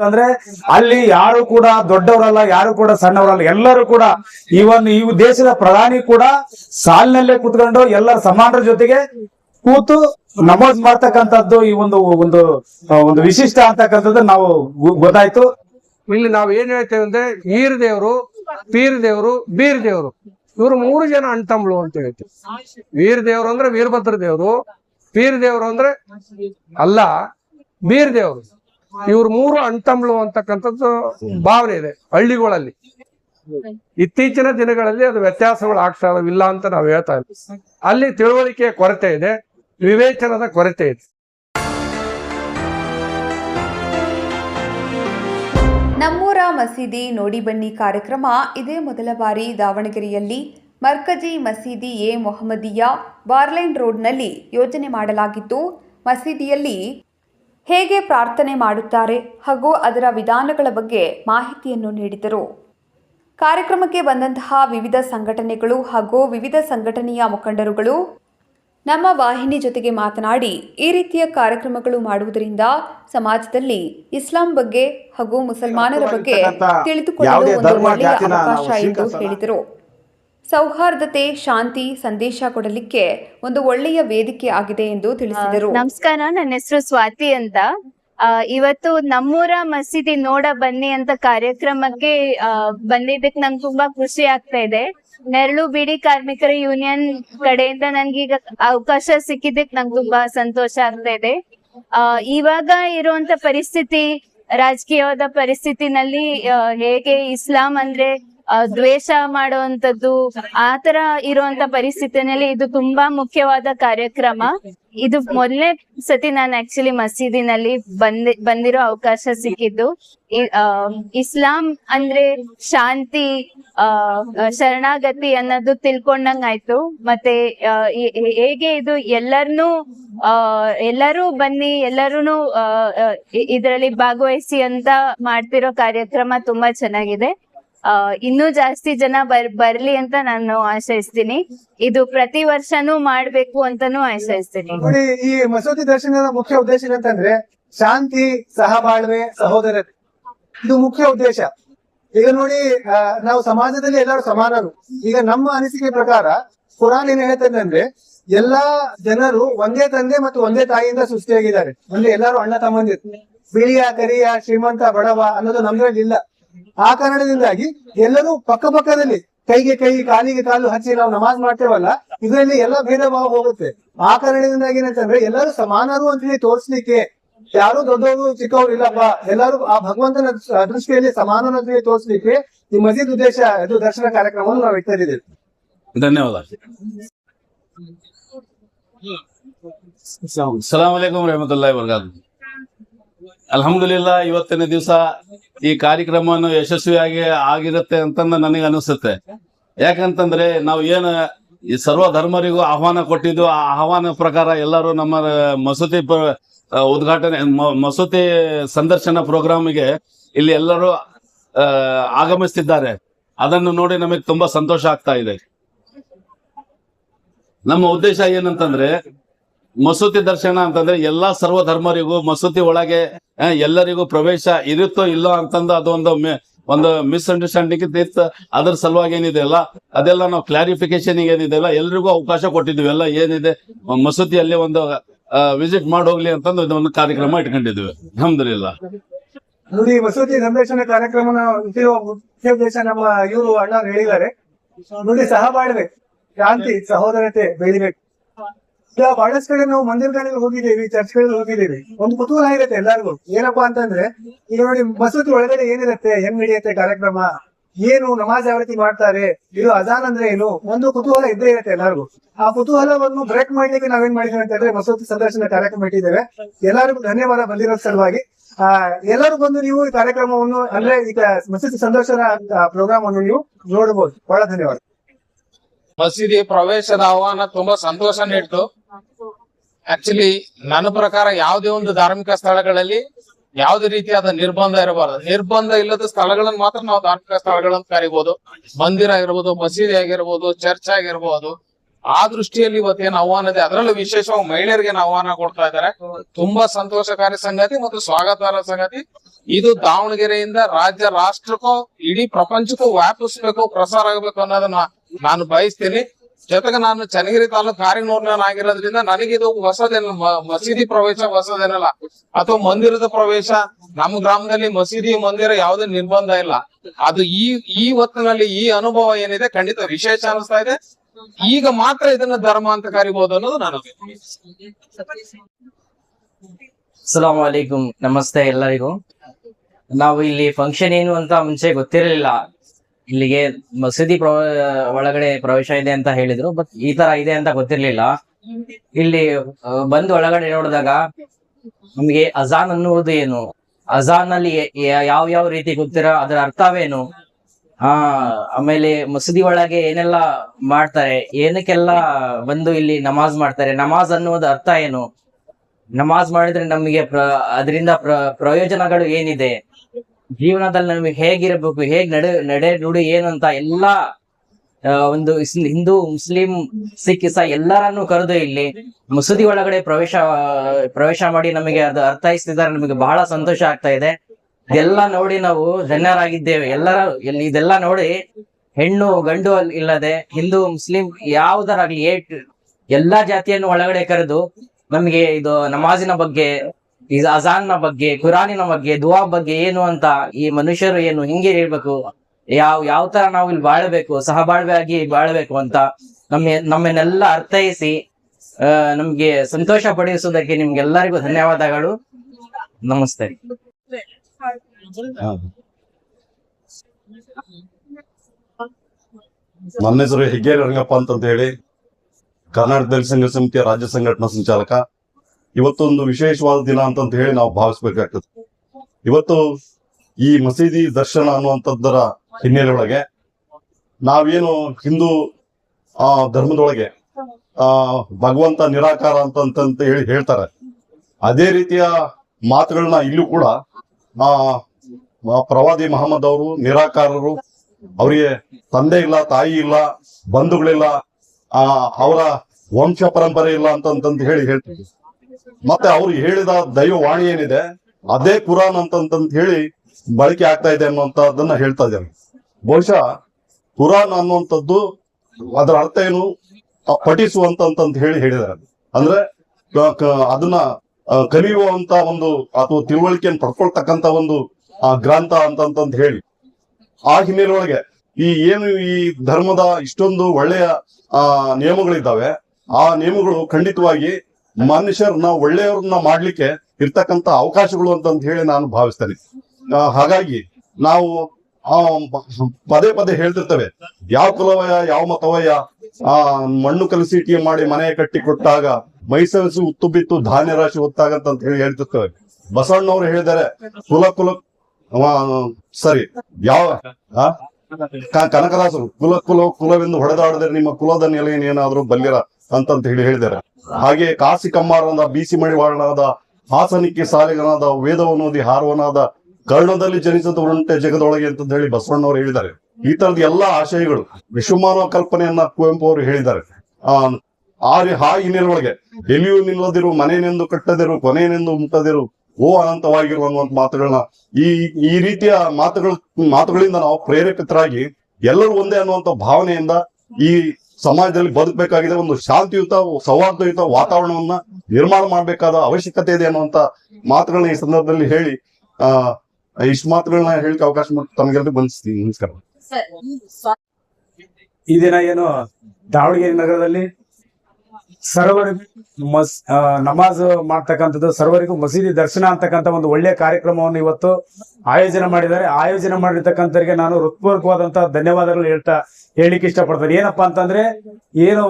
ಅಂದ್ರೆ ಅಲ್ಲಿ ಯಾರು ಕೂಡ ದೊಡ್ಡವರಲ್ಲ, ಯಾರು ಕೂಡ ಸಣ್ಣವರಲ್ಲ, ಎಲ್ಲರೂ ಕೂಡ ಇವನ್ ಈ ದೇಶದ ಪ್ರಧಾನಿ ಕೂಡ ಸಾಲಿನಲ್ಲೇ ಕುತ್ಕೊಂಡು ಎಲ್ಲರ ಸಮಾನರ ಜೊತೆಗೆ ಕೂತು ನಮಾಜ್ ಮಾಡ್ತಕ್ಕಂಥದ್ದು ಈ ಒಂದು ಒಂದು ಒಂದು ವಿಶಿಷ್ಟ ಅಂತಕ್ಕಂಥದ್ದು ನಾವು ಗೊತ್ತಾಯ್ತು. ಇಲ್ಲಿ ನಾವು ಏನ್ ಹೇಳ್ತೇವೆ ಅಂದ್ರೆ ಈರ್ ದೇವರು, ಪೀರ್ ದೇವರು, ಬೀರ್ ದೇವರು. ಇವರು ಮೂರು ಜನ ಅಣ್ತಂಬ್ಳು ಅಂತ ಹೇಳ್ತೀವಿ. ವೀರ್ ದೇವರು ಅಂದ್ರೆ ವೀರಭದ್ರ ದೇವರು, ಪೀರ್ ದೇವರು ಅಂದ್ರೆ ಅಲ್ಲ, ಬೀರ್ ದೇವ್ರು. ಇವ್ರು ಮೂರು ಅಣ್ತಂಬ್ಳು ಅಂತಕ್ಕಂಥದ್ದು ಭಾವನೆ ಇದೆ ಹಳ್ಳಿಗಳಲ್ಲಿ. ಇತ್ತೀಚಿನ ದಿನಗಳಲ್ಲಿ ಅದು ವ್ಯತ್ಯಾಸಗಳು ಆಗ್ತಾ ಇಲ್ಲ ಅಂತ ನಾವು ಹೇಳ್ತಾ ಇದ್ದೀವಿ ಅಲ್ಲಿ ತಿಳುವಳಿಕೆಯ ಕೊರತೆ ಇದೆ ವಿವೇಚನದ ಕೊರತೆ ಇದೆ. ನಮ್ಮೂರ ಮಸೀದಿ ನೋಡಿ ಬನ್ನಿ ಕಾರ್ಯಕ್ರಮ. ಇದೇ ಮೊದಲ ಬಾರಿ ದಾವಣಗೆರೆಯಲ್ಲಿ ಮರ್ಕಜಿ ಮಸೀದಿ ಎ ಮೊಹಮ್ಮದಿಯಾ ಬಾರ್ಲೈನ್ ರೋಡ್ನಲ್ಲಿ ಯೋಜನೆ ಮಾಡಲಾಗಿದ್ದು ಮಸೀದಿಯಲ್ಲಿ ಹೇಗೆ ಪ್ರಾರ್ಥನೆ ಮಾಡುತ್ತಾರೆ ಹಾಗೂ ಅದರ ವಿಧಾನಗಳ ಬಗ್ಗೆ ಮಾಹಿತಿಯನ್ನು ನೀಡಿದರು. ಕಾರ್ಯಕ್ರಮಕ್ಕೆ ಬಂದಂತಹ ವಿವಿಧ ಸಂಘಟನೆಗಳು ಹಾಗೂ ವಿವಿಧ ಸಂಘಟನೆಯ ಮುಖಂಡರುಗಳು ನಮ್ಮ ವಾಹಿನಿ ಜೊತೆಗೆ ಮಾತನಾಡಿ ಈ ರೀತಿಯ ಕಾರ್ಯಕ್ರಮಗಳು ಮಾಡುವುದರಿಂದ ಸಮಾಜದಲ್ಲಿ ಇಸ್ಲಾಂ ಬಗ್ಗೆ ಹಾಗೂ ಮುಸಲ್ಮಾನರ ಬಗ್ಗೆ ತಿಳಿದುಕೊಳ್ಳಲು ಒಂದು ಒಳ್ಳೆಯ ಅವಕಾಶ ಎಂದು ಹೇಳಿದರು. ಸೌಹಾರ್ದತೆ, ಶಾಂತಿ ಸಂದೇಶ ಕೊಡಲಿಕ್ಕೆ ಒಂದು ಒಳ್ಳೆಯ ವೇದಿಕೆ ಆಗಿದೆ ಎಂದು ತಿಳಿಸಿದರು. ನಮಸ್ಕಾರ, ನನ್ನ ಹೆಸರು ಸ್ವಾತಿ ಅಂತ. ಇವತ್ತು ನಮ್ಮೂರ ಮಸೀದಿ ನೋಡ ಬನ್ನಿ ಅಂತ ಕಾರ್ಯಕ್ರಮಕ್ಕೆ ಬಂದಿದ್ದಕ್ಕೆ ನಂಗೆ ತುಂಬಾ ಖುಷಿ ಆಗ್ತಾ ಇದೆ. ನೆರಳು ಬಿಡಿ ಕಾರ್ಮಿಕರ ಯೂನಿಯನ್ ಕಡೆಯಿಂದ ನನ್ಗೆ ಈಗ ಅವಕಾಶ ಸಿಕ್ಕಿದ್ದಕ್ಕೆ ನಂಗೆ ತುಂಬಾ ಸಂತೋಷ ಆಗ್ತಾ ಇದೆ. ಇವಾಗ ಇರುವಂತ ಪರಿಸ್ಥಿತಿ, ರಾಜಕೀಯವಾದ ಪರಿಸ್ಥಿತಿನಲ್ಲಿ ಹೇಗೆ ಇಸ್ಲಾಂ ಅಂದ್ರೆ ದ್ವೇಷ ಮಾಡುವಂತದ್ದು ಆತರ ಇರುವಂತ ಪರಿಸ್ಥಿತಿನಲ್ಲಿ ಇದು ತುಂಬಾ ಮುಖ್ಯವಾದ ಕಾರ್ಯಕ್ರಮ. ಇದು ಮೊದಲನೇ ಸತಿ ನಾನು ಆಕ್ಚುಲಿ ಮಸೀದಿನಲ್ಲಿ ಬಂದ್, ಬಂದಿರೋ ಅವಕಾಶ ಸಿಕ್ಕಿದ್ದು. ಇಸ್ಲಾಂ ಅಂದ್ರೆ ಶಾಂತಿ, ಆ, ಶರಣಾಗತಿ ಅನ್ನೋದು ತಿಳ್ಕೊಂಡಂಗ್ ಆಯ್ತು ಮತ್ತೆ ಹೇಗೆ ಇದು ಎಲ್ಲರನ್ನೂ, ಆ, ಎಲ್ಲರೂ ಬನ್ನಿ ಎಲ್ಲರೂ ಇದರಲ್ಲಿ ಭಾಗವಹಿಸಿ ಅಂತ ಮಾಡ್ತಿರೋ ಕಾರ್ಯಕ್ರಮ ತುಂಬಾ ಚೆನ್ನಾಗಿದೆ. ಇನ್ನೂ ಜಾಸ್ತಿ ಜನ ಬರ್, ಬರ್ಲಿ ಅಂತ ನಾನು ಆಶಯಿಸ್ತೀನಿ. ಇದು ಪ್ರತಿ ವರ್ಷನೂ ಮಾಡ್ಬೇಕು ಅಂತಾನೂ ಆಶಯಿಸ್ತೀನಿ. ನೋಡಿ, ಈ ಮಸೂದಿ ದರ್ಶನದ ಮುಖ್ಯ ಉದ್ದೇಶ ಏನಂತಂದ್ರೆ, ಶಾಂತಿ, ಸಹಬಾಳ್ವೆ ಸಹೋದರತೆ ಇದು ಮುಖ್ಯ ಉದ್ದೇಶ. ಈಗ ನೋಡಿ ನಾವು ಸಮಾಜದಲ್ಲಿ ಎಲ್ಲರೂ ಸಮಾನರು. ಈಗ ನಮ್ಮ ಅನಿಸಿಕೆ ಪ್ರಕಾರ, ಕುರಾನ್ ಏನ್ ಹೇಳ್ತದೆ ಅಂದ್ರೆ ಎಲ್ಲಾ ಜನರು ಒಂದೇ ತಂದೆ ಮತ್ತು ಒಂದೇ ತಾಯಿಯಿಂದ ಸೃಷ್ಟಿಯಾಗಿದ್ದಾರೆ. ಅಂದ್ರೆ ಎಲ್ಲರೂ ಅಣ್ಣ, ತಮ್ಮಂದಿರು. ಬಿಳಿಯ, ಕರಿಯ, ಶ್ರೀಮಂತ, ಬಡವ ಅನ್ನೋದು ನಮ್ದ್ರಲ್ಲಿ ಇಲ್ಲ. ಆ ಕಾರಣದಿಂದಾಗಿ ಎಲ್ಲರೂ ಪಕ್ಕ ಪಕ್ಕದಲ್ಲಿ ಕೈಗೆ ಕೈ ಕಾಲಿಗೆ ಕಾಲು ಹಚ್ಚಿ ನಾವು ನಮಾಜ್ ಮಾಡ್ತೇವಲ್ಲ ಇದರಲ್ಲಿ ಎಲ್ಲ ಭೇದ ಭಾವ ಹೋಗುತ್ತೆ ಆ ಕಾರಣದಿಂದಾಗಿ ಏನಂತಂದ್ರೆ ಎಲ್ಲರೂ ಸಮಾನರು ಅಂತ ಹೇಳಿ ತೋರಿಸ್ಲಿಕ್ಕೆ ಯಾರು ದೊಡ್ಡವರು ಚಿಕ್ಕವರು ಇಲ್ಲಪ್ಪ ಎಲ್ಲರೂ ಆ ಭಗವಂತನ ದೃಷ್ಟಿಯಲ್ಲಿ ಸಮಾನರು ಅಂತ ಹೇಳಿ ತೋರಿಸ್ಲಿಕ್ಕೆ ಈ ಮಸೀದ್ ಉದ್ದೇಶ ಇದು ದರ್ಶನ ಕಾರ್ಯಕ್ರಮವನ್ನು ನಾವು ಇಡ್ತಾ ಇದ್ದೀವಿ ಧನ್ಯವಾದ ಸಲಾಮ್ ಅಲೈಕುಂ ರಹಮತುಲ್ಲಾಹಿ ವರ್ಗಾತು ಅಲ್ಹಮ್ದುಲಿಲ್ಲಾ, ಇವತ್ತಿನ ದಿವಸ ಈ ಕಾರ್ಯಕ್ರಮವನ್ನು ಯಶಸ್ವಿಯಾಗಿ ಆಗಿರುತ್ತೆ ಅಂತ ನನಗೆ ಅನಿಸುತ್ತೆ. ಯಾಕಂತಂದ್ರೆ ನಾವು ಏನು ಈ ಸರ್ವ ಧರ್ಮರಿಗೂ ಆಹ್ವಾನ ಕೊಟ್ಟಿದ್ದು, ಆ ಆಹ್ವಾನ ಪ್ರಕಾರ ಎಲ್ಲರೂ ನಮ್ಮ ಮಸೂತಿ ಉದ್ಘಾಟನೆ ಮಸೂತಿ ಸಂದರ್ಶನ ಪ್ರೋಗ್ರಾಮಿಗೆ ಇಲ್ಲಿ ಎಲ್ಲರೂ ಆಗಮಿಸ್ತಿದ್ದಾರೆ. ಅದನ್ನು ನೋಡಿ ನಮಗೆ ತುಂಬಾ ಸಂತೋಷ ಆಗ್ತಾ ಇದೆ. ನಮ್ಮ ಉದ್ದೇಶ ಏನಂತಂದ್ರೆ ಮಸೂತಿ ದರ್ಶನ ಅಂತಂದ್ರೆ ಎಲ್ಲಾ ಸರ್ವ ಧರ್ಮರಿಗೂ ಮಸೂತಿ ಒಳಗೆ ಎಲ್ಲರಿಗೂ ಪ್ರವೇಶ ಇರುತ್ತೋ ಇಲ್ಲೋ ಅಂತಂದ ಅದೊಂದು ಒಂದು ಮಿಸ್ಅಂಡರ್ಸ್ಟ್ಯಾಂಡಿಂಗ್ ಇತ್ತು. ಅದ್ರ ಸಲುವಾಗಿ ಏನಿದೆ ಅಲ್ಲ, ಅದೆಲ್ಲ ನಾವು ಕ್ಲಾರಿಫಿಕೇಶನ್ ಏನಿದೆ ಅಲ್ಲ, ಎಲ್ರಿಗೂ ಅವಕಾಶ ಕೊಟ್ಟಿದ್ವಿ. ಎಲ್ಲ ಏನಿದೆ, ಮಸೂತಿಯಲ್ಲಿ ಒಂದು ವಿಸಿಟ್ ಮಾಡಿ ಹೋಗ್ಲಿ ಅಂತಂದು ಇದೊಂದು ಕಾರ್ಯಕ್ರಮ ಇಟ್ಕೊಂಡಿದ್ವಿ. ಅಹಮದಿಲ್ಲ ನೋಡಿ ಮಸೂತಿ ಸಂದರ್ಶನ ಕಾರ್ಯಕ್ರಮ ಉದ್ದೇಶ ನಮ್ಮ ಇವರು ಅಣ್ಣ ಹೇಳಿದ್ದಾರೆ. ನೋಡಿ ಸಹಬಾಳ್ವೆ, ಶಾಂತಿ, ಸಹೋದರತೆ ಬೆಳಿಬೇಕು ಈಗ ಬಹಳಷ್ಟು ಕಡೆ ನಾವು ಮಂದಿರಗಳಲ್ಲಿ ಹೋಗಿದ್ದೀವಿ ಚರ್ಚ್ಗಳಲ್ಲಿ ಹೋಗಿದ್ದೀವಿ. ಒಂದು ಕುತೂಹಲ ಇರುತ್ತೆ ಎಲ್ಲರಿಗೂ. ಏನಪ್ಪಾ ಅಂತಂದ್ರೆ, ಈಗ ನೋಡಿ ಮಸೂದಿ ಒಳಗಡೆ ಏನಿರುತ್ತೆ, ಹೆಂಗ್ ನಡೆಯುತ್ತೆ ಕಾರ್ಯಕ್ರಮ? ಏನು ನಮಾಜ್ ಯಾವ ರೀತಿ ಮಾಡ್ತಾರೆ? ಇದು ಅಜಾನ್ ಅಂದ್ರೆ ಏನು? ಒಂದು ಕುತೂಹಲ ಇದ್ದೇ ಇರುತ್ತೆ ಎಲ್ಲರಿಗೂ. ಆ ಕುತೂಹಲವನ್ನು ಬ್ರೇಕ್ ಮಾಡ್ಲಿಕ್ಕೆ ನಾವೇನ್ ಮಾಡಿದ್ವಿ ಅಂತಂದ್ರೆ ಮಸೂತಿ ಸಂದರ್ಶನ ಕಾರ್ಯಕ್ರಮ ಇಟ್ಟಿದ್ದೇವೆ. ಎಲ್ಲರಿಗೂ ಧನ್ಯವಾದ ಬಂದಿರೋ ಸಲುವಾಗಿ. ಆ, ಎಲ್ಲರೂ ಬಂದು ನೀವು ಈ ಕಾರ್ಯಕ್ರಮವನ್ನು, ಅಂದ್ರೆ ಈಗ ಮಸೀದಿ ಸಂದರ್ಶನ ಪ್ರೋಗ್ರಾಮ್ ಅನ್ನು ನೀವು ನೋಡಬಹುದು ಬಹಳ ಧನ್ಯವಾದ. ಮಸೀದಿ ಪ್ರವೇಶದ ಆಹ್ವಾನ ತುಂಬಾ ಸಂತೋಷ ನೀಡ್ತು. ಆಕ್ಚುಲಿ ನನ್ನ ಪ್ರಕಾರ ಯಾವುದೇ ಒಂದು ಧಾರ್ಮಿಕ ಸ್ಥಳಗಳಲ್ಲಿ ಯಾವುದೇ ರೀತಿಯಾದ ನಿರ್ಬಂಧ ಇರಬಾರದು. ನಿರ್ಬಂಧ ಇಲ್ಲದ ಸ್ಥಳಗಳನ್ನು ಮಾತ್ರ ನಾವು ಧಾರ್ಮಿಕ ಸ್ಥಳಗಳನ್ನು ಕರಿಬಹುದು ಮಂದಿರ ಆಗಿರ್ಬೋದು, ಮಸೀದಿ ಆಗಿರ್ಬೋದು, ಚರ್ಚ್ ಆಗಿರ್ಬೋದು. ಆ ದೃಷ್ಟಿಯಲ್ಲಿ ಇವತ್ತೇನು ಆಹ್ವಾನ ಇದೆ, ಅದರಲ್ಲೂ ವಿಶೇಷವಾಗಿ ಮಹಿಳೆಯರಿಗೆ ಆಹ್ವಾನ ಕೊಡ್ತಾ ಇದ್ದಾರೆ. ತುಂಬಾ ಸಂತೋಷಕಾರಿ ಸಂಗತಿ ಮತ್ತು ಸ್ವಾಗತಾರ ಸಂಗತಿ. ಇದು ದಾವಣಗೆರೆಯಿಂದ ರಾಜ್ಯ ರಾಷ್ಟ್ರಕ್ಕೂ, ಇಡೀ ಪ್ರಪಂಚಕ್ಕೂ ವ್ಯಾಪಿಸ್ಬೇಕು, ಪ್ರಸಾರ ಆಗಬೇಕು ಅನ್ನೋದನ್ನ ನಾನು ಬಯಸ್ತೀನಿ. ಜೊತೆಗೆ ನಾನು ಚನ್ನಗಿರಿ ತಾಲೂಕು ಕಾರ್ಯನೂರ್ನಾಗಿರೋದ್ರಿಂದ ನನಗಿದು ಹೊಸದೇನ ಮಸೀದಿ ಪ್ರವೇಶ ಹೊಸದೇನಲ್ಲ. ಅಥವಾ ಮಂದಿರದ ಪ್ರವೇಶ, ನಮ್ಮ ಗ್ರಾಮದಲ್ಲಿ ಮಸೀದಿ ಮಂದಿರ ಯಾವುದೇ ನಿರ್ಬಂಧ ಇಲ್ಲ. ಅದು ಈ ಈ ಹೊತ್ತಿನಲ್ಲಿ ಈ ಅನುಭವ ಏನಿದೆ ಖಂಡಿತ ವಿಶೇಷ ಅನಿಸ್ತಾ ಇದೆ. ಈಗ ಮಾತ್ರ ಇದನ್ನ ಧರ್ಮ ಅಂತ ಕರಿಬಹುದು ಅನ್ನೋದು ನಾನು ಅಸ್ಸಲಾಂ ವಲೈಕುಂ ನಮಸ್ತೆ ಎಲ್ಲರಿಗೂ. ನಾವು ಇಲ್ಲಿ ಫಂಕ್ಷನ್ ಏನು ಅಂತ ಮುಂಚೆ ಗೊತ್ತಿರಲಿಲ್ಲ. ಇಲ್ಲಿಗೆ ಮಸೀದಿ ಒಳಗಡೆ ಪ್ರವೇಶ ಇದೆ ಅಂತ ಹೇಳಿದ್ರು ಬಟ್ ಈ ತರ ಇದೆ ಅಂತ ಗೊತ್ತಿರ್ಲಿಲ್ಲ. ಇಲ್ಲಿ ಬಂದು ಒಳಗಡೆ ನೋಡಿದಾಗ ನಮ್ಗೆ ಅಜಾನ್ ಅನ್ನುವುದು ಏನು? ಅಜಾನ್ ಅಲ್ಲಿ ಯಾವ ಯಾವ ರೀತಿ ಗೊತ್ತಿರೋ ಅದರ ಅರ್ಥವೇನು? ಆ, ಆಮೇಲೆ ಮಸೀದಿ ಒಳಗೆ ಏನೆಲ್ಲ ಮಾಡ್ತಾರೆ? ಏನಕ್ಕೆಲ್ಲ ಬಂದು ಇಲ್ಲಿ ನಮಾಜ್ ಮಾಡ್ತಾರೆ? ನಮಾಜ್ ಅನ್ನುವುದು ಅರ್ಥ ಏನು? ನಮಾಜ್ ಮಾಡಿದ್ರೆ ನಮಗೆ ಅದರಿಂದ ಪ್ರ, ಪ್ರಯೋಜನಗಳು ಏನಿದೆ? ಜೀವನದಲ್ಲಿ ನಮಗೆ ಹೇಗಿರಬೇಕು, ಹೇಗೆ ನಡೆ ನಡೆ ನುಡಿ ಏನು ಅಂತ ಎಲ್ಲಾ ಒಂದು ಹಿಂದೂ, ಮುಸ್ಲಿಂ, ಸಿಖ್ ಇಸ ಎಲ್ಲರನ್ನು ಕರೆದು ಇಲ್ಲಿ ಮಸೂದಿ ಒಳಗಡೆ ಪ್ರವೇಶ ಪ್ರವೇಶ ಮಾಡಿ ನಮಗೆ ಅದು ಅರ್ಥೈಸ್ತಿದ್ದಾರೆ. ನಮಗೆ ಬಹಳ ಸಂತೋಷ ಆಗ್ತಾ ಇದೆ. ಇದೆಲ್ಲ ನೋಡಿ ನಾವು ಧನ್ಯರಾಗಿದ್ದೇವೆ. ಎಲ್ಲರ ಎಲ್ಲಿ ಇದೆಲ್ಲ ನೋಡಿ ಹೆಣ್ಣು, ಗಂಡು ಇಲ್ಲದೆ ಹಿಂದೂ, ಮುಸ್ಲಿಂ ಯಾವುದರಾಗ್ಲಿ ಏಟ್, ಎಲ್ಲಾ ಜಾತಿಯನ್ನು ಒಳಗಡೆ ಕರೆದು ನಮಗೆ ಇದು ನಮಾಜಿನ ಬಗ್ಗೆ ಈ ಅಜಾನ್ನ ಬಗ್ಗೆ, ಕುರಾನಿನ ಬಗ್ಗೆ, ದುವಾ ಬಗ್ಗೆ ಏನು ಅಂತ ಈ ಮನುಷ್ಯರು ಏನು ಹಿಂಗೆ ಹೇಳ್ಬೇಕು? ಯಾವ ಯಾವ ತರ ನಾವು ಇಲ್ಲಿ ಬಾಳ್ಬೇಕು? ಸಹಬಾಳ್ವೆಯಾಗಿ ಬಾಳ್ಬೇಕು ಅಂತ ನಮ್ಮ ನಮ್ಮನ್ನೆಲ್ಲ ಅರ್ಥೈಸಿ ನಮ್ಗೆ ಸಂತೋಷ ಪಡಿಸುವುದಕ್ಕೆ ನಿಮ್ಗೆಲ್ಲರಿಗೂ ಧನ್ಯವಾದಗಳು. ನಮಸ್ತೆ. ನನ್ನ ಹೆಸರು ಹೆಗ್ಗೇರಿ ರಂಗಪ್ಪ ಅಂತ ಹೇಳಿ ಕರ್ನಾಟಕ ದಲಿತ ಸಂಘ ಸಮಿತಿಯ ರಾಜ್ಯ ಸಂಘಟನಾ ಸಂಚಾಲಕ. ಇವತ್ತೊಂದು ವಿಶೇಷವಾದ ದಿನ ಅಂತ ಹೇಳಿ ನಾವು ಭಾವಿಸ್ಬೇಕಾಗ್ತದೆ. ಇವತ್ತು ಈ ಮಸೀದಿ ದರ್ಶನ ಅನ್ನುವಂಥದ್ದರ ಹಿನ್ನೆಲೆ ಒಳಗೆ ನಾವೇನು ಹಿಂದೂ, ಆ, ಧರ್ಮದೊಳಗೆ, ಆ, ಭಗವಂತ ನಿರಾಕಾರ ಅಂತ ಅಂತ ಹೇಳಿ ಹೇಳ್ತಾರೆ. ಅದೇ ರೀತಿಯ ಮಾತುಗಳನ್ನ ಇಲ್ಲೂ ಕೂಡ ಆ ಆ, ಪ್ರವಾದಿ ಮಹಮ್ಮದ್ ಅವರು ನಿರಾಕಾರರು, ಅವರಿಗೆ ತಂದೆ ಇಲ್ಲ, ತಾಯಿ ಇಲ್ಲ, ಬಂಧುಗಳಿಲ್ಲ, ಆ, ಅವರ ವಂಶ ಪರಂಪರೆ ಇಲ್ಲ ಅಂತಂತ ಹೇಳಿ ಹೇಳ್ತೀವಿ ಮತ್ತೆ ಅವ್ರು ಹೇಳಿದ ದೈವವಾಣಿ ಏನಿದೆ ಅದೇ ಕುರಾನ್ ಅಂತಂತ ಹೇಳಿ ಬಳಕೆ ಆಗ್ತಾ ಇದೆ ಅನ್ನುವಂತದ್ದನ್ನ ಹೇಳ್ತಾ ಇದ್ದಾರೆ. ಬಹುಶಃ ಕುರಾನ್ ಅನ್ನುವಂಥದ್ದು ಅದರ ಅರ್ಥ ಏನು? ಪಠಿಸುವಂತ ಪಠಿಸುವಂತಂತ ಹೇಳಿ ಹೇಳಿದ್ದಾರೆ ಅಂದ್ರೆ ಅದನ್ನ ಕಲಿಯುವಂತ ಒಂದು ಅಥವಾ ತಿಳುವಳಿಕೆಯನ್ನು ಪಡ್ಕೊಳ್ತಕ್ಕಂತ ಒಂದು ಆ, ಗ್ರಂಥ ಅಂತಂತ ಹೇಳಿ. ಆ ಹಿನ್ನೆಲೆಯೊಳಗೆ ಈ ಏನು ಈ ಧರ್ಮದ ಇಷ್ಟೊಂದು ಒಳ್ಳೆಯ ಆ ನಿಯಮಗಳಿದ್ದಾವೆ ಆ ನಿಯಮಗಳು ಖಂಡಿತವಾಗಿ ಮನುಷ್ಯರನ್ನ ಒಳ್ಳೆಯವ್ರನ್ನ ಮಾಡ್ಲಿಕ್ಕೆ ಇರ್ತಕ್ಕಂತ ಅವಕಾಶಗಳು ಅಂತಂತ ಹೇಳಿ ನಾನು ಭಾವಿಸ್ತೇನೆ. ಹಾಗಾಗಿ ನಾವು ಪದೇ ಪದೇ ಹೇಳ್ತಿರ್ತೇವೆ. ಯಾವ ಕುಲವಯ ಯಾವ ಮತವಯ ಆ, ಮಣ್ಣು ಕಲಸಿ ಟೀ ಮಾಡಿ ಮನೆ ಕಟ್ಟಿ ಕೊಟ್ಟಾಗ ಮೈಸರಿಸಿ ಉತ್ತು ಬಿತ್ತು ಧಾನ್ಯ ರಾಶಿ ಹೊತ್ತಾಗ ಅಂತ ಹೇಳಿ ಹೇಳ್ತಿರ್ತೇವೆ. ಬಸವಣ್ಣವ್ರು ಹೇಳಿದ್ದಾರೆ, ಕುಲ ಕುಲ ಸರಿ, ಯಾವ ಕನಕದಾಸರು, ಕುಲ ಕುಲ ಕುಲವೆಂದು ಹೊಡೆದಾಡಿದ್ರೆ ನಿಮ್ಮ ಕುಲದ ನೆಲೆಯೇನಾದ್ರೂ ಬಲ್ಲಿರ ಅಂತಂತ ಹೇಳಿ ಹೇಳಿದ್ದಾರೆ. ಹಾಗೆ ಕಾಸಿ ಕಮ್ಮಾರನಾದ ಬಿಸಿ ಮಡಿವಾಳನಾದ ಹಾಸನಿಕ್ಕೆ ಸಾಲಿಗನಾದ ವೇದವನೋದಿ ಹಾರವನಾದ ಕರ್ಣದಲ್ಲಿ ಜನಿಸದ ಉಂಟೆ ಜಗದೊಳಗೆ ಅಂತ ಹೇಳಿ ಬಸವಣ್ಣವರು ಹೇಳಿದ್ದಾರೆ. ಈ ತರದ ಎಲ್ಲಾ ಆಶಯಗಳು ವಿಶ್ವಮಾನವ ಕಲ್ಪನೆಯನ್ನ ಕುವೆಂಪು ಅವರು ಹೇಳಿದ್ದಾರೆ. ಆ ಆ ರಿ- ಆ ಹಿನ್ನೆಲೆಯೊಳಗೆ ಎಲ್ಲಿಯೂ ನಿಲ್ಲದಿರು, ಮನೆಯನೆಂದು ಕಟ್ಟದಿರು, ಕೊನೆಯನೆಂದು ಮುಟ್ಟದಿರು, ಓ ಅನಂತವಾಗಿರು ಅನ್ನುವಂತ ಮಾತುಗಳನ್ನ ಈ ಈ ರೀತಿಯ ಮಾತುಗಳ, ಮಾತುಗಳಿಂದ ನಾವು ಪ್ರೇರೇಪಿತರಾಗಿ ಎಲ್ಲರೂ ಒಂದೇ ಅನ್ನುವಂತ ಭಾವನೆಯಿಂದ ಈ ಸಮಾಜದಲ್ಲಿ ಬದುಕಬೇಕಾಗಿದೆ ಒಂದು ಶಾಂತಿಯುತ ಸೌಹಾರ್ದಯುತ ವಾತಾವರಣವನ್ನ ನಿರ್ಮಾಣ ಮಾಡಬೇಕಾದ ಅವಶ್ಯಕತೆ ಇದೆ ಅನ್ನುವಂತ ಮಾತುಗಳನ್ನ ಈ ಸಂದರ್ಭದಲ್ಲಿ ಹೇಳಿ ಆ ಇಷ್ಟು ಮಾತುಗಳನ್ನ ಹೇಳಿಕೆ ಅವಕಾಶ ಮಾಡಿ ತಮಗೆಲ್ಲರಿಗೂ ಬಂದಿಸ್ತೀನಿ ನಮಸ್ಕಾರ. ಈ ದಿನ ಏನು ದಾವಣಗೆರೆ ನಗರದಲ್ಲಿ ಸರ್ವರಿಗೂ ಮಸ್ ನಮಾಜ್ ಮಾಡ್ತಕ್ಕಂಥದ್ದು ಸರ್ವರಿಗೂ ಮಸೀದಿ ದರ್ಶನ ಅಂತಕ್ಕಂಥ ಒಂದು ಒಳ್ಳೆಯ ಕಾರ್ಯಕ್ರಮವನ್ನು ಇವತ್ತು ಆಯೋಜನೆ ಮಾಡಿದ್ದಾರೆ. ಆಯೋಜನೆ ಮಾಡಿರ್ತಕ್ಕಂಥವ್ರಿಗೆ ನಾನು ಹೃತ್ಪೂರ್ವಕವಾದಂತಹ ಧನ್ಯವಾದಗಳು ಹೇಳ್ತಾ ಹೇಳಿಕ್ಕೆ ಇಷ್ಟಪಡ್ತಾರೆ ಏನಪ್ಪಾ ಅಂತಂದ್ರೆ, ಏನು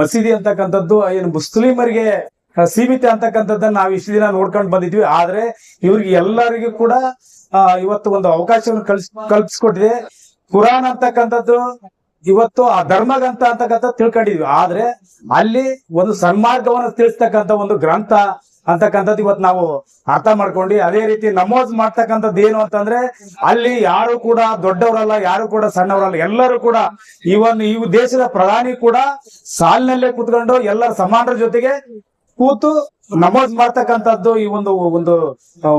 ಮಸೀದಿ ಅಂತಕ್ಕಂಥದ್ದು, ಏನು ಮುಸ್ಲಿಮರಿಗೆ ಸೀಮಿತ ಅಂತಕ್ಕಂಥದ್ದನ್ನ ನಾವು ಇಷ್ಟು ದಿನ ನೋಡ್ಕೊಂಡು ಬಂದಿದ್ವಿ. ಆದ್ರೆ ಇವ್ರಿಗೆ ಎಲ್ಲರಿಗೂ ಕೂಡ ಇವತ್ತು ಒಂದು ಅವಕಾಶವನ್ನು ಕಲ್ಸ್ ಕಲ್ಪಿಸ್ಕೊಟ್ಟಿದೆ. ಕುರಾನ್ ಅಂತಕ್ಕಂಥದ್ದು ಇವತ್ತು ಆ ಧರ್ಮಗ್ರಂಥ ಅಂತಕ್ಕಂಥ ತಿಳ್ಕೊಂಡಿದ್ವಿ. ಆದ್ರೆ ಅಲ್ಲಿ ಒಂದು ಸನ್ಮಾರ್ಗವನ್ನು ತಿಳಿಸ್ತಕ್ಕಂಥ ಒಂದು ಗ್ರಂಥ ಅಂತಕ್ಕಂಥದ್ದು ಇವತ್ತು ನಾವು ಅರ್ಥ ಮಾಡ್ಕೊಂಡು. ಅದೇ ರೀತಿ ನಮೋಜ್ ಮಾಡ್ತಕ್ಕಂಥದ್ದು ಏನು ಅಂತಂದ್ರೆ ಅಲ್ಲಿ ಯಾರು ಕೂಡ ದೊಡ್ಡವರಲ್ಲ, ಯಾರು ಕೂಡ ಸಣ್ಣವರಲ್ಲ, ಎಲ್ಲರೂ ಕೂಡ ಇವನ್ ಈ ದೇಶದ ಪ್ರಧಾನಿ ಕೂಡ ಸಾಲಿನಲ್ಲೇ ಕುತ್ಕೊಂಡು ಎಲ್ಲರ ಸಮಾನರ ಜೊತೆಗೆ ಕೂತು ನಮೋಜ್ ಮಾಡ್ತಕ್ಕಂಥದ್ದು ಈ ಒಂದು ಒಂದು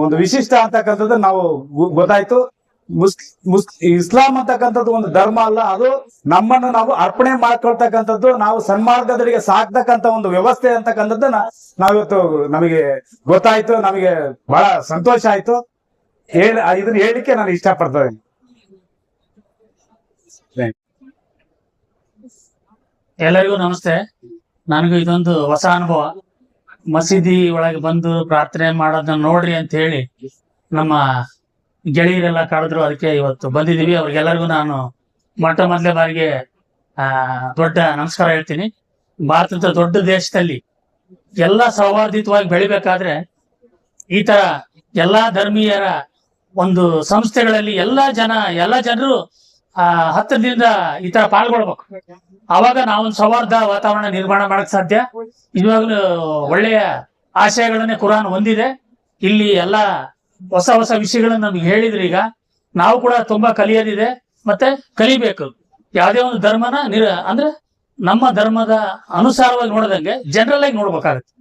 ಒಂದು ವಿಶಿಷ್ಟ ಅಂತಕ್ಕಂಥದ್ದು ನಾವು ಗೊತ್ತಾಯ್ತು. ಮುಸ್ ಮುಸ್, ಇಸ್ಲಾಂ ಅಂತಕ್ಕಂಥದ್ದು ಒಂದು ಧರ್ಮ ಅಲ್ಲ, ಅದು ನಮ್ಮನ್ನು ನಾವು ಅರ್ಪಣೆ ಮಾಡ್ಕೊಳ್ತಕ್ಕಂಥದ್ದು, ನಾವು ಸನ್ಮಾರ್ಗದರಿಗೆ ಸಾಕ್ತಕ್ಕಂಥ ಒಂದು ವ್ಯವಸ್ಥೆ ಅಂತಕ್ಕಂಥದ್ದನ್ನ ನಾವಿವತ್ತು ನಮಗೆ ಗೊತ್ತಾಯ್ತು, ನಮಗೆ ಬಹಳ ಸಂತೋಷ ಆಯ್ತು. ಇದನ್ನ ಹೇಳಿಕ್ಕೆ ನಾನು ಇಷ್ಟಪಡ್ತೇನೆ ಎಲ್ಲರಿಗೂ ನಮಸ್ತೆ. ನನಗೂ ಇದೊಂದು ಹೊಸ ಅನುಭವ. ಮಸೀದಿ ಒಳಗೆ ಬಂದು ಪ್ರಾರ್ಥನೆ ಮಾಡೋದನ್ನ ನೋಡ್ರಿ ಅಂತ ಹೇಳಿ ನಮ್ಮ ಗೆಳೆಯರೆಲ್ಲ ಕರೆದ್ರು ಅದಕ್ಕೆ ಇವತ್ತು ಬಂದಿದ್ದೀವಿ. ಅವ್ರಿಗೆಲ್ಲರಿಗೂ ನಾನು ಮೊಟ್ಟ ಮೊದಲೇ ಬಾರಿಗೆ, ಆ, ದೊಡ್ಡ ನಮಸ್ಕಾರ ಹೇಳ್ತೀನಿ. ಭಾರತದ ದೊಡ್ಡ ದೇಶದಲ್ಲಿ ಎಲ್ಲ ಸೌಹಾರ್ದಿತವಾಗಿ ಬೆಳಿಬೇಕಾದ್ರೆ ಈ ತರ ಎಲ್ಲಾ ಧರ್ಮೀಯರ ಒಂದು ಸಂಸ್ಥೆಗಳಲ್ಲಿ ಎಲ್ಲಾ ಜನ, ಎಲ್ಲಾ ಜನರು, ಆ ಹತ್ತಿರದಿಂದ ಈ ತರ ಪಾಲ್ಗೊಳ್ಬೇಕು. ಅವಾಗ ನಾವೊಂದು ಸೌಹಾರ್ದ ವಾತಾವರಣ ನಿರ್ಮಾಣ ಮಾಡಕ್ ಸಾಧ್ಯ. ಇವಾಗಲೂ ಒಳ್ಳೆಯ ಆಶಯಗಳನ್ನೇ ಕುರಾನ್ ಹೊಂದಿದೆ. ಇಲ್ಲಿ ಎಲ್ಲ ಹೊಸ ಹೊಸ ವಿಷಯಗಳನ್ನ ನಮ್ಗೆ ಹೇಳಿದ್ರಿ ಈಗ, ನಾವು ಕೂಡ ತುಂಬಾ ಕಲಿಯೋದಿದೆ, ಮತ್ತೆ ಕಲಿಬೇಕು. ಯಾವುದೇ ಒಂದು ಧರ್ಮನ ನಿರ, ಅಂದ್ರೆ ನಮ್ಮ ಧರ್ಮದ ಅನುಸಾರವಾಗಿ ನೋಡದಂಗೆ ಜನರಲ್ ಆಗಿ ನೋಡ್ಬೇಕಾಗತ್ತೆ.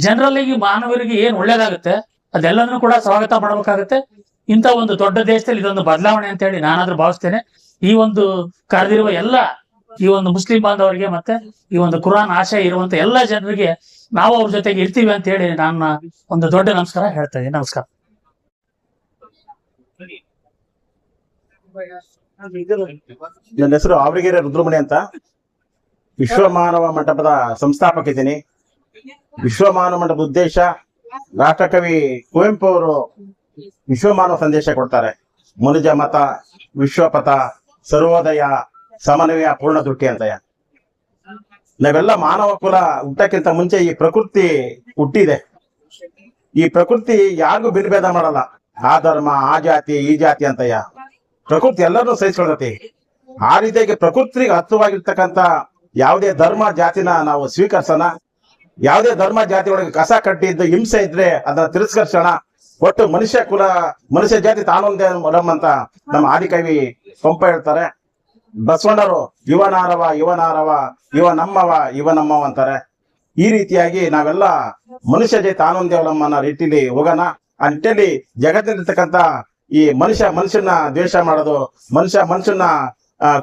ಜನರಲ್ ಆಗಿ ಮಾನವರಿಗೆ ಏನ್ ಒಳ್ಳೇದಾಗುತ್ತೆ ಅದೆಲ್ಲದನ್ನು ಕೂಡ ಸ್ವಾಗತ ಮಾಡಬೇಕಾಗತ್ತೆ. ಇಂಥ ಒಂದು ದೊಡ್ಡ ದೇಶದಲ್ಲಿ ಇದೊಂದು ಬದಲಾವಣೆ ಅಂತ ಹೇಳಿ ನಾನಾದ್ರೂ ಭಾವಿಸ್ತೇನೆ. ಈ ಒಂದು ಕರೆದಿರುವ ಎಲ್ಲ, ಈ ಒಂದು ಮುಸ್ಲಿಂ ಬಾಂಧವರಿಗೆ ಮತ್ತೆ ಈ ಒಂದು ಕುರಾನ್ ಆಶಯ ಇರುವಂತ ಎಲ್ಲ ಜನರಿಗೆ ನಾವು ಅವ್ರ ಜೊತೆಗೆ ಇರ್ತೀವಿ ಅಂತ ಹೇಳಿ ನನ್ನ ಒಂದು ದೊಡ್ಡ ನಮಸ್ಕಾರ ಹೇಳ್ತಾ ನಮಸ್ಕಾರ. ನನ್ನ ಹೆಸರು ಆವರಿಗೆರೆ ರುದ್ರಮಣಿ ಅಂತ. ವಿಶ್ವಮಾನವ ಮಂಟಪದ ಸಂಸ್ಥಾಪಕ ಇದ್ದೀನಿ ವಿಶ್ವಮಾನವ ಮಂಟಪದ ಉದ್ದೇಶ ರಾಷ್ಟ್ರಕವಿ ಕುವೆಂಪು ಅವರು ವಿಶ್ವಮಾನವ ಸಂದೇಶ ಕೊಡ್ತಾರೆ. ಮನುಜ ಮತ, ವಿಶ್ವಪಥ, ಸರ್ವೋದಯ, ಸಮನ್ವಯ ಪೂರ್ಣ ದೃಷ್ಟಿ ಅಂತಯ ನಾವೆಲ್ಲ ಮಾನವ ಕುಲ ಹುಟ್ಟಕ್ಕಿಂತ ಮುಂಚೆ ಈ ಪ್ರಕೃತಿ ಹುಟ್ಟಿದೆ. ಈ ಪ್ರಕೃತಿ ಯಾರಿಗೂ ಬಿರ್ಭೇದ ಮಾಡಲ್ಲ. ಆ ಧರ್ಮ, ಆ ಜಾತಿ, ಈ ಜಾತಿ ಅಂತಯ್ಯ. ಪ್ರಕೃತಿ ಎಲ್ಲರನ್ನೂ ಸಹಿಸ್ಕೊಳ್ತೈತಿ ಆ ರೀತಿಯಾಗಿ ಪ್ರಕೃತಿಗೆ ಹತ್ತುವಾಗಿರ್ತಕ್ಕಂತ ಯಾವುದೇ ಧರ್ಮ ಜಾತಿನ ನಾವು ಸ್ವೀಕರಿಸೋಣ. ಯಾವುದೇ ಧರ್ಮ ಜಾತಿ ಒಳಗೆ ಕಸ ಕಟ್ಟಿದ್ದು ಹಿಂಸೆ ಇದ್ರೆ ಅದನ್ನ ತಿರಸ್ಕರಿಸೋಣ. ಒಟ್ಟು ಮನುಷ್ಯ ಕುಲ, ಮನುಷ್ಯ ಜಾತಿ ತಾನೊಂದೇ ಅಂತ ನಮ್ಮ ಆದಿಕವಿ ಪಂಪ ಹೇಳ್ತಾರೆ. ಬಸವಣ್ಣರು ಯುವನಾರವ ಯುವನಾರವ ಇವ ನಮ್ಮವ ಇವ ನಮ್ಮವ ಅಂತಾರೆ. ಈ ರೀತಿಯಾಗಿ ನಾವೆಲ್ಲ ಮನುಷ್ಯ ಜೈ ತಾನೊಂದೇ ಅವಲಂಬನ ರೀತಿಲಿ ಹೋಗೋಣ. ಆ ನಿಟ್ಟಿನಲ್ಲಿ ಜಗತ್ತಿನಲ್ಲಿರ್ತಕ್ಕಂಥ ಈ ಮನುಷ್ಯ ಮನುಷ್ಯನ ದ್ವೇಷ ಮಾಡೋದು, ಮನುಷ್ಯ ಮನುಷ್ಯನ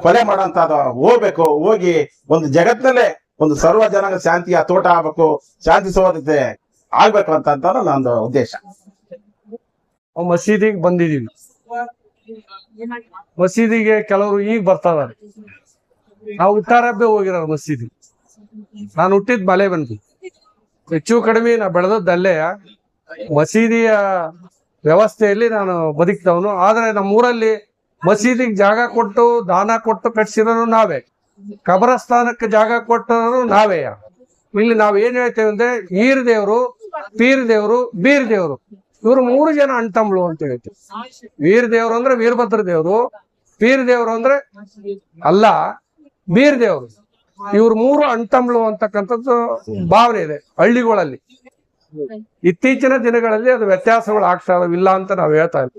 ಕೊಲೆ ಮಾಡೋಂಥದ್ದು ಹೋಗ್ಬೇಕು, ಹೋಗಿ ಒಂದು ಜಗತ್ತಿನಲ್ಲೇ ಒಂದು ಸರ್ವ ಜನಾಂಗ ಶಾಂತಿಯ ತೋಟ ಆಗ್ಬೇಕು, ಶಾಂತಿ ಸೌಹಾರ್ದತೆ ಆಗ್ಬೇಕು ಅಂತ ನಂದು ಉದ್ದೇಶ. ಮಸೀದಿಗೆ ಬಂದಿದೀವಿ ಮಸೀದಿಗೆ ಕೆಲವರು ಈಗ ಬರ್ತಾ ನಾವು ಹುಟ್ಟಾರಬ್ಬೆ ಹೋಗಿರೋ ಮಸೀದಿ. ನಾನು ಹುಟ್ಟಿದ್ ಮಲೆ ಬಂದ್ವಿ ಹೆಚ್ಚು ಕಡಿಮೆ ನಾ ಬೆಳೆದದ್ದಲ್ಲೇ ಮಸೀದಿಯ ವ್ಯವಸ್ಥೆಯಲ್ಲಿ ನಾನು ಬದುಕ್ತವನು. ಆದ್ರೆ ನಮ್ಮೂರಲ್ಲಿ ಮಸೀದಿಗೆ ಜಾಗ ಕೊಟ್ಟು, ದಾನ ಕೊಟ್ಟು ಕಟ್ಸಿರೋರು ನಾವೇ. ಕಬರಸ್ಥಾನಕ್ಕೆ ಜಾಗ ಕೊಟ್ಟರು ನಾವೇ. ಇಲ್ಲಿ ನಾವು ಏನ್ ಹೇಳ್ತೇವೆ ಅಂದ್ರೆ, ಈರ್ ದೇವ್ರು, ಪೀರ್ ದೇವ್ರು, ಬೀರ್ ದೇವ್ರು. ಇವ್ರು ಮೂರು ಜನ ಅಣ್ತಂಬ್ಳು ಅಂತ ಹೇಳ್ತೀವಿ. ವೀರ್ ದೇವ್ರು ಅಂದ್ರೆ ವೀರಭದ್ರ ದೇವ್ರು, ಪೀರ್ ದೇವ್ರು ಅಂದ್ರೆ ಅಲ್ಲ, ಬೀರ್ ದೇವ್ರು. ಇವ್ರು ಮೂರು ಅಣ್ತಂಬ್ಳು ಅಂತಕ್ಕಂಥದ್ದು ಭಾವನೆ ಇದೆ ಹಳ್ಳಿಗಳಲ್ಲಿ. ಇತ್ತೀಚಿನ ದಿನಗಳಲ್ಲಿ ಅದು ವ್ಯತ್ಯಾಸಗಳು ಆಗ್ತಾ ಇಲ್ಲ ಅಂತ ನಾವು ಹೇಳ್ತಾ ಇಲ್ಲ.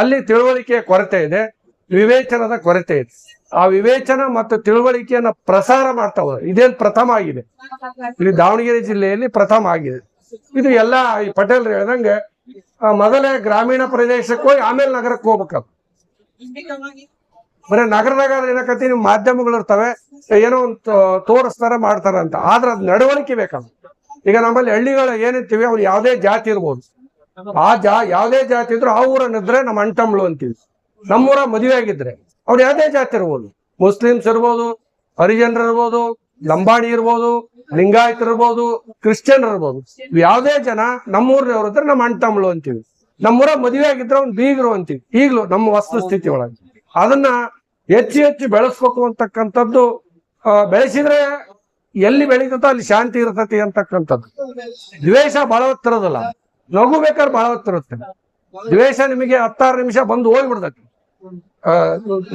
ಅಲ್ಲಿ ತಿಳುವಳಿಕೆಯ ಕೊರತೆ ಇದೆ, ವಿವೇಚನದ ಕೊರತೆ ಇದೆ. ಆ ವಿವೇಚನ ಮತ್ತು ತಿಳುವಳಿಕೆಯನ್ನ ಪ್ರಸಾರ ಮಾಡ್ತಾ ಹೋದ್ರೆ, ಇದೇನು ಪ್ರಥಮ ಆಗಿದೆ. ಇಲ್ಲಿ ದಾವಣಗೆರೆ ಜಿಲ್ಲೆಯಲ್ಲಿ ಪ್ರಥಮ ಆಗಿದೆ. ಇದು ಎಲ್ಲ ಈ ಪಟೇಲ್ರು ಹೇಳ್ದಂಗೆ ಮೊದಲೇ ಗ್ರಾಮೀಣ ಪ್ರದೇಶಕ್ಕೆ ಹೋಗಿ ಆಮೇಲೆ ನಗರಕ್ಕೆ ಹೋಗ್ಬೇಕಲ್ಲ ಬರೀ ನಗರದಾಗ ಏನಕತಿ ನಿಮ್ ಮಾಧ್ಯಮಗಳು ಇರ್ತವೆ, ಏನೋ ಒಂದು ತೋರಿಸ್ತಾರ, ಮಾಡ್ತಾರ ಅಂತ. ಆದ್ರೆ ಅದ್ ನಡವಳಿಕೆ ಬೇಕಲ್ಲ ಈಗ ನಮ್ಮಲ್ಲಿ ಹಳ್ಳಿಗಳು ಏನಿರ್ತೀವಿ, ಅವ್ರು ಯಾವುದೇ ಜಾತಿ ಇರ್ಬೋದು. ಆ ಜಾ, ಯಾವುದೇ ಜಾತಿ ಇದ್ರು ಆ ಊರನ್ನಿದ್ರೆ ನಮ್ಮ ಅಂಟಂಬ್ಳು ಅಂತೀವಿ. ನಮ್ಮೂರ ಮದುವೆ ಆಗಿದ್ರೆ ಅವ್ರು ಯಾವುದೇ ಜಾತಿ ಇರ್ಬೋದು. ಮುಸ್ಲಿಮ್ಸ್ ಇರ್ಬೋದು, ಹರಿಜನರು ಇರ್ಬೋದು, ಲಂಬಾಣಿ ಇರ್ಬೋದು ಲಿಂಗಾಯತ್ ಇರ್ಬೋದು ಕ್ರಿಶ್ಚಿಯನ್ ಇರ್ಬೋದು. ಯಾವುದೇ ಜನ ನಮ್ಮೂರ್ನವ್ರು ಇದ್ರೆ ನಮ್ಮ ಅಂಟಂಬ್ಳು ಅಂತೀವಿ. ನಮ್ಮೂರ ಮದುವೆ ಆಗಿದ್ರೆ ಅವ್ನು ಬೀಗರು ಅಂತೀವಿ. ಈಗಲೂ ನಮ್ಮ ವಸ್ತುಸ್ಥಿತಿ ಒಳಗೆ ಅದನ್ನ ಹೆಚ್ಚು ಹೆಚ್ಚು ಬೆಳೆಸ್ಬೇಕು ಅಂತಕ್ಕಂಥದ್ದು ಬೆಳೆಸಿದ್ರೆ ಎಲ್ಲಿ ಬೆಳೀತದೋ ಅಲ್ಲಿ ಶಾಂತಿ ಇರ್ತತಿ ಅಂತಕ್ಕಂಥದ್ದು. ದ್ವೇಷ ಬಹಳ ಹೊತ್ತಿರೋದಲ್ಲ ನಗು ಬೇಕಾದ್ರೆ ಬಹಳ ಹೊತ್ತಿರುತ್ತೆ ದ್ವೇಷ ನಿಮಗೆ ಹತ್ತಾರು ನಿಮಿಷ ಬಂದು ಹೋಗ್ಬಿಡ್ತೈತಿ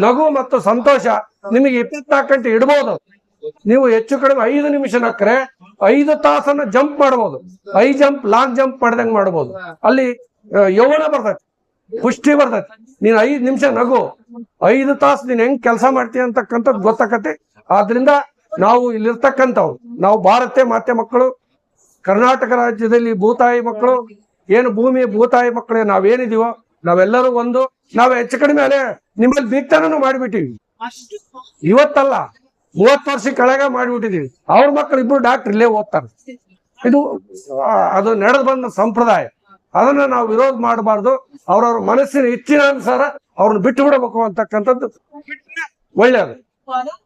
ನಗು ಮತ್ತು ಸಂತೋಷ ನಿಮಗೆ ಇಪ್ಪತ್ನಾಲ್ಕು ಗಂಟೆ ಇಡ್ಬೋದು. ನೀವು ಹೆಚ್ಚು ಕಡಿಮೆ ಐದು ನಿಮಿಷ ನಕ್ರೆ ಐದು ತಾಸನ್ನ ಜಂಪ್ ಮಾಡ್ಬೋದು. ಐ ಜಂಪ್, ಲಾಂಗ್ ಜಂಪ್ ಮಾಡ್ದಂಗ್ ಮಾಡ್ಬೋದು. ಅಲ್ಲಿ ಯೌವನ ಬರ್ತೈತಿ ಪುಷ್ಟಿ ಬರ್ತೈತಿ ನೀನ್ ಐದು ನಿಮಿಷ ನಗು. ಐದು ತಾಸು ನೀನ್ ಹೆಂಗ್ ಕೆಲಸ ಮಾಡ್ತೀಯ ಅಂತಕ್ಕಂಥದ್ದು ಗೊತ್ತಾಕತಿ ಆದ್ರಿಂದ ನಾವು ಇಲ್ಲಿರ್ತಕ್ಕಂಥವ್ರು ನಾವು ಭಾರತೀಯ ಮಾತೆ ಮಕ್ಕಳು, ಕರ್ನಾಟಕ ರಾಜ್ಯದಲ್ಲಿ ಭೂತಾಯಿ ಮಕ್ಕಳು, ಏನು ಭೂಮಿ, ಭೂತಾಯಿ ಮಕ್ಕಳೇ ನಾವೇನಿದೀವೋ, ನಾವೆಲ್ಲರೂ ಒಂದು, ನಾವು ಹೆಚ್ಚು ಕಡಿಮೆ ನಿಮ್ಮಲ್ಲಿ ಬೀಗ್ತನೂ ಮಾಡಿಬಿಟ್ಟಿವಿ. ಇವತ್ತಲ್ಲ, ಮೂವತ್ತು ವರ್ಷ ಕೆಳಗ ಮಾಡಿಬಿಟ್ಟಿದೀವಿ. ಅವ್ರ ಮಕ್ಕಳು ಇಬ್ರು ಡಾಕ್ಟರ್ ಇಲ್ಲೇ ಓದ್ತಾರೆ. ಇದು ಅದು ನಡೆದು ಬಂದ ಸಂಪ್ರದಾಯ. ಅದನ್ನ ನಾವು ವಿರೋಧ ಮಾಡಬಾರ್ದು. ಅವ್ರವ್ರ ಮನಸ್ಸಿನ ಇಚ್ಛಿನ ಅನುಸಾರ ಅವ್ರನ್ನ ಬಿಟ್ಟು ಬಿಡಬೇಕು ಅಂತಕ್ಕಂಥದ್ದು ಈ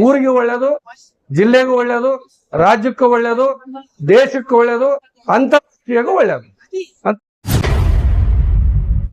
ಊರಿಗೆ ಒಳ್ಳೇದು ಜಿಲ್ಲೆಗೂ ಒಳ್ಳೇದು ರಾಜ್ಯಕ್ಕೂ ಒಳ್ಳೇದು ದೇಶಕ್ಕೂ ಒಳ್ಳೇದು ಅಂತಾರಾಷ್ಟ್ರೀಯಗೂ ಒಳ್ಳೇದು.